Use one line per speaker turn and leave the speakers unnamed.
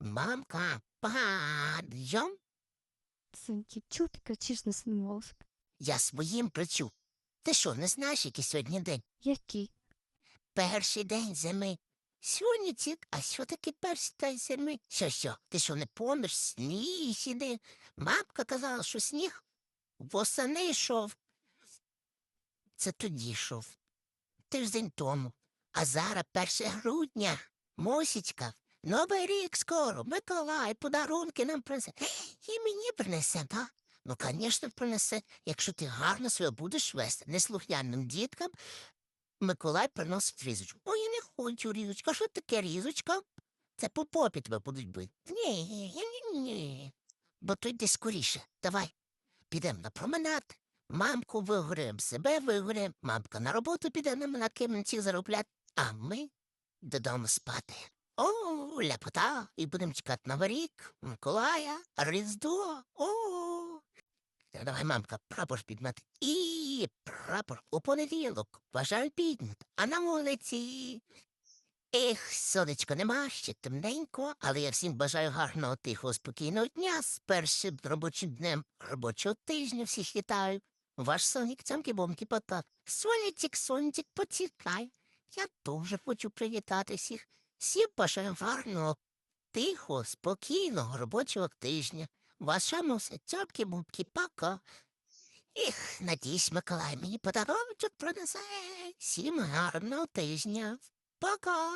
Мамка, падйом.
Синки, чого ти кричиш на свій голос?
Я своїм причу. Ти що, не знаєш, який сьогодні день?
Який?
Перший день зими. Сьогодні цік, а що таке перший день зими? Що, що, ти що, не помниш, сніг іде? Мамка казала, що сніг восени йшов. Це тоді йшов. Тиждень тому. А зараз перше грудня. Мосічка. Новий рік скоро. Миколай, подарунки нам принесе. І мені принесе, та? Ну, звісно, принесе, якщо ти гарно себе будеш вести неслухняним діткам, Миколай приносить різочку. Ой, я не хочу різочку. А що таке різочка? Це по попі тебе будуть бити. Ні, ні, ні. Бо то йди скоріше. Давай. Підемо на променад. Мамку вигорем, себе вигорем. Мамка на роботу піде нам на кимці заробляти, а ми додому спати. О, ляпота, і будемо чекати на рік, Миколая, Різдво. О. Та Давай, мамка, прапор підмати. І прапор у понеділок. Бажаю підняти. А на вулиці. Ех, сонечко нема, ще темненько, але я всім бажаю гарного, тихого, спокійного дня з першим робочим днем робочого тижня. Всіх вітаю. Ваш сонік цямки бомки пота. Сонечек, сонечек, поцікай. Я дуже хочу привітати всіх. Всім бажаю гарного, тихо, спокійного робочого тижня. Ваша муся, цьомки бубки пока. Іх, надіюсь, Миколай мені подарунок принесе. Всім гарного тижня. Пока.